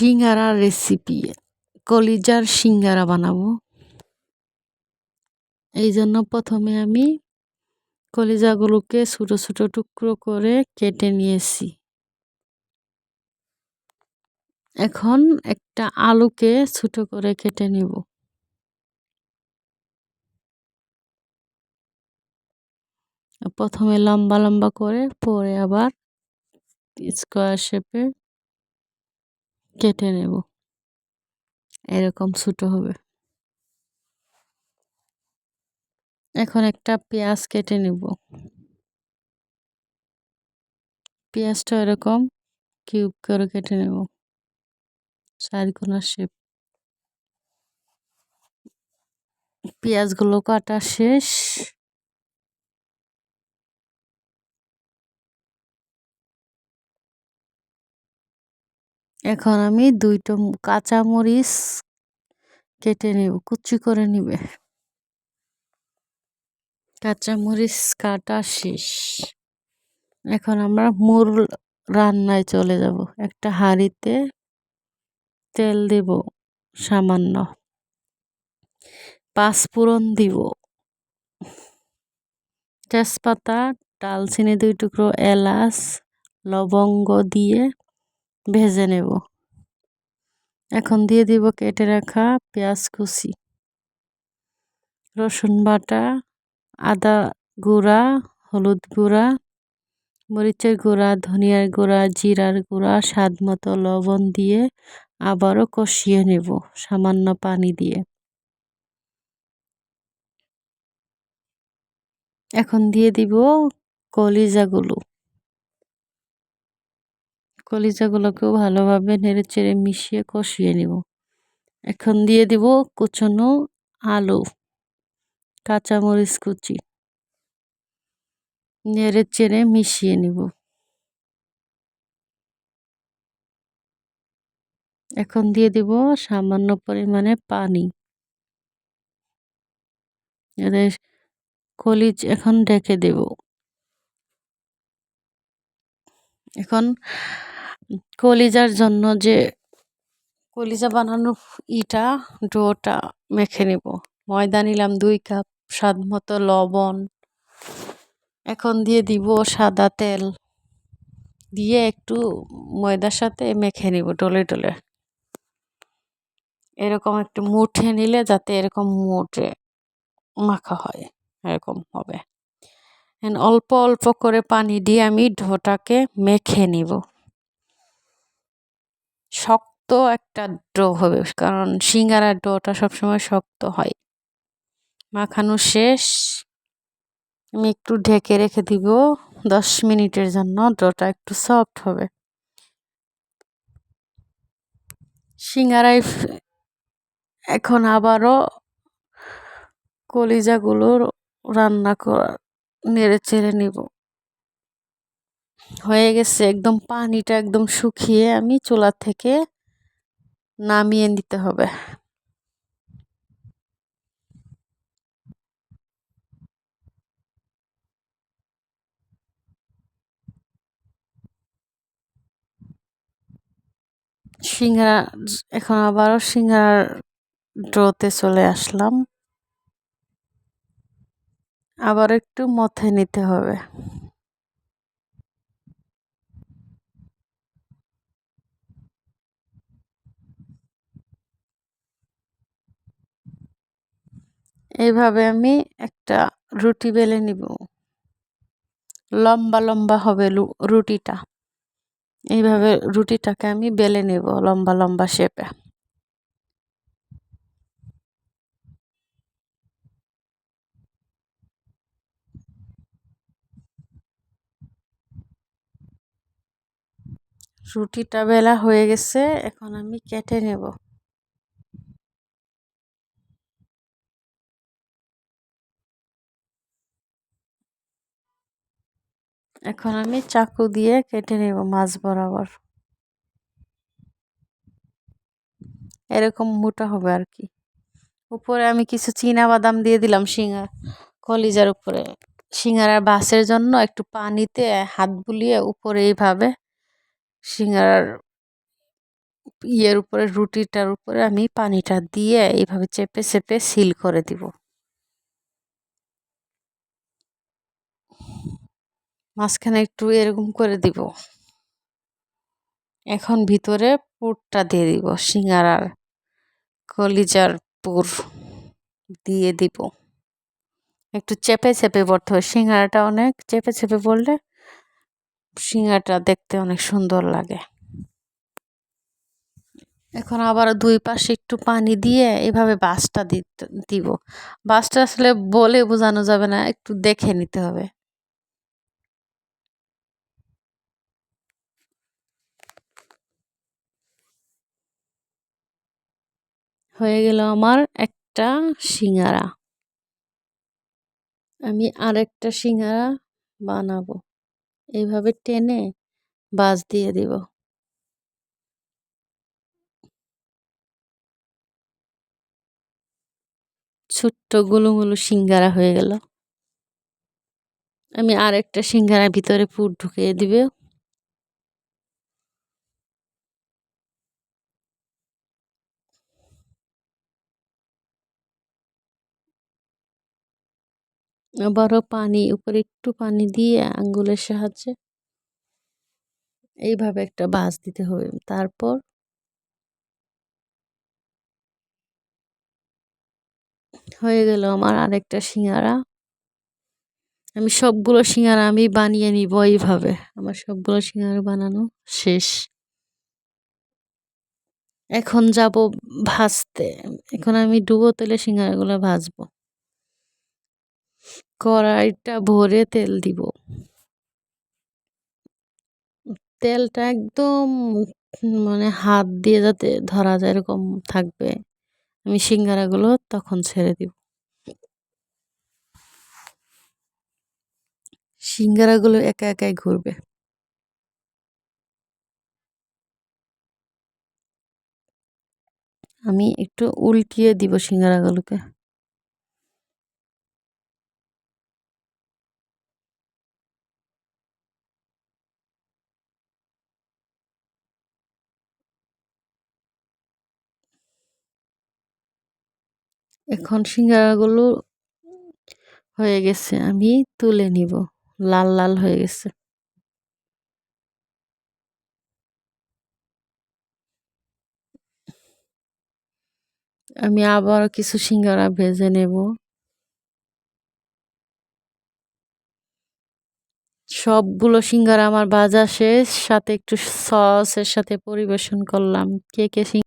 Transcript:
সিঙ্গারা recipe কলিজার সিঙ্গারা বানাবো। এই জন্য প্রথমে আমি কলিজাগুলোকে ছোটো ছোটো টুকরো করে কেটে নিয়েছি। এখন একটা আলুকে ছোটো করে কেটে নেব। প্রথমে লম্বা লম্বা করে পরে আবার স্কোয়ার শেপে কেটে নেব। এরকম ছোটো হবে। এখন একটা পেঁয়াজ কেটে নেব। পেঁয়াজটা এরকম কিউব করে কেটে নেব। চারকোনা শেপ পেঁয়াজগুলো কাটা শেষ। এখন আমি দুইটা কাঁচামরিচ কেটে নেব, কুচি করে নিবে। কাঁচামরিচ কাটা শেষ। এখন আমরা মূল রান্নায় চলে যাব। একটা হাঁড়িতে তেল দেব, সামান্য। পাঁচফোড়ন দিব। তেজপাতা, ডালচিনি দুই টুকরো, এলাচ, লবঙ্গ দিয়ে ভেজে নেব। এখন দিয়ে দিব কেটে রাখা পেঁয়াজ কুচি। রসুন বাটা, আদা গুঁড়া, হলুদ গুঁড়া, মরিচের গুঁড়া, ধনিয়ার গুঁড়া, জিরার গুঁড়া, স্বাদ মতো লবণ দিয়ে আবারও কষিয়ে নেব সামান্য পানি দিয়ে। এখন দিয়ে দিব কলিজাগুলো। কলিজাগুলোকেও ভালোভাবে নেড়ে চেড়ে মিশিয়ে কষিয়ে নেব। এখন দিয়ে দিব কুচনো আলু, কাঁচামরিচ কুচি। নেড়ে চেড়ে মিশিয়ে নিব। এখন দিয়ে দিব সামান্য পরিমাণে পানি। কলিজ এখন ডেকে দেব। এখন কলিজার জন্য যে কলিজা বানানো ইটা, ডোটা মেখে নেব। ময়দা নিলাম দুই কাপ, স্বাদ মতো লবণ। এখন দিয়ে দিব সাদা তেল। দিয়ে একটু ময়দার সাথে মেখে নিব টলে টলে এরকম একটু মুঠে নিলে যাতে এরকম মুঠে মাখা হয়, এরকম হবে। অল্প অল্প করে পানি দিয়ে আমি ঢোটাকে মেখে নিব। শক্ত একটা ডো হবে। কারণ সিঙ্গারার ডোটা সবসময় শক্ত হয়। মাখানো শেষ। আমি একটু ঢেকে রেখে দিব। দশ মিনিটের জন্য ডোটা একটু সফট হবে। সিঙ্গারায় এখন আবারও কলিজাগুলো রান্না করা, নেড়ে চেড়ে নিব। হয়ে গেছে। একদম পানিটা একদম শুকিয়ে আমি চুলা থেকে নামিয়ে নিতে হবে। সিঙ্গারা, এখন আবারও সিঙ্গারার ড্রোতে চলে আসলাম। আবার একটু মথে নিতে হবে। এইভাবে আমি একটা রুটি বেলে নিব। লম্বা লম্বা হবে রুটিটা। এইভাবে রুটিটাকে আমি বেলে নেব লম্বা লম্বা শেপে। রুটিটা বেলা হয়ে গেছে, এখন আমি কেটে নেব। এখন আমি চাকু দিয়ে কেটে নেব মাছ বরাবর। এরকম মোটা হবে আর কি। উপরে আমি কিছু চীনা বাদাম দিয়ে দিলাম শিঙা কলিজার উপরে। সিঙ্গারার বাসের জন্য একটু পানিতে হাত বুলিয়ে উপরে এইভাবে সিঙ্গারার ইয়ের উপরে, রুটিটার উপরে আমি পানিটা দিয়ে এইভাবে চেপে চেপে সিল করে দিব। মাঝখানে একটু এরকম করে দিব। এখন ভিতরে পুরটা দিয়ে দিব, সিঙ্গারার কলিজার পুর দিয়ে দিব। একটু চেপে চেপে পড়তে হবে, সিঙ্গারাটা অনেক চেপে চেপে পড়লে সিঙ্গারাটা দেখতে অনেক সুন্দর লাগে। এখন আবার দুই পাশে একটু পানি দিয়ে এভাবে বাসটা দিব। বাসটা আসলে বলে বোঝানো যাবে না, একটু দেখে নিতে হবে। হয়ে গেল আমার একটা সিঙ্গারা। আমি আরেকটা সিঙ্গারা বানাবো। এইভাবে টেনে বাস দিয়ে দিব। ছোট্ট গুলুমুলু সিঙ্গারা হয়ে গেল। আমি আরেকটা সিঙ্গারা ভিতরে পুর ঢুকিয়ে দিবে। আবারও পানি, উপরে একটু পানি দিয়ে আঙ্গুলের সাহায্যে এইভাবে একটা বাস দিতে হবে। তারপর হয়ে গেল আমার আরেকটা সিঙ্গারা। আমি সবগুলো সিঙ্গারা আমি বানিয়ে নিব এইভাবে। আমার সবগুলো সিঙ্গারা বানানো শেষ। এখন যাব ভাজতে। এখন আমি ডুবো তেলে সিঙ্গারাগুলো ভাজবো। কড়াইটা ভরে তেল দিব। তেলটা একদম মানে হাত দিয়ে যাতে ধরা যায় এরকম থাকবে, আমি সিঙ্গারাগুলো তখন ছেড়ে দিব। সিঙ্গারাগুলো একা একাই ঘুরবে। আমি একটু উল্টিয়ে দিব সিঙ্গারাগুলোকে। এখন সিঙ্গারাগুলো হয়ে গেছে, আমি তুলে নিব। লাল লাল হয়ে গেছে। আমি আবার কিছু সিঙ্গারা ভেজে নেব। সবগুলো সিঙ্গারা আমার ভাজা শেষ, সাথে একটু সসের সাথে পরিবেশন করলাম। কে কে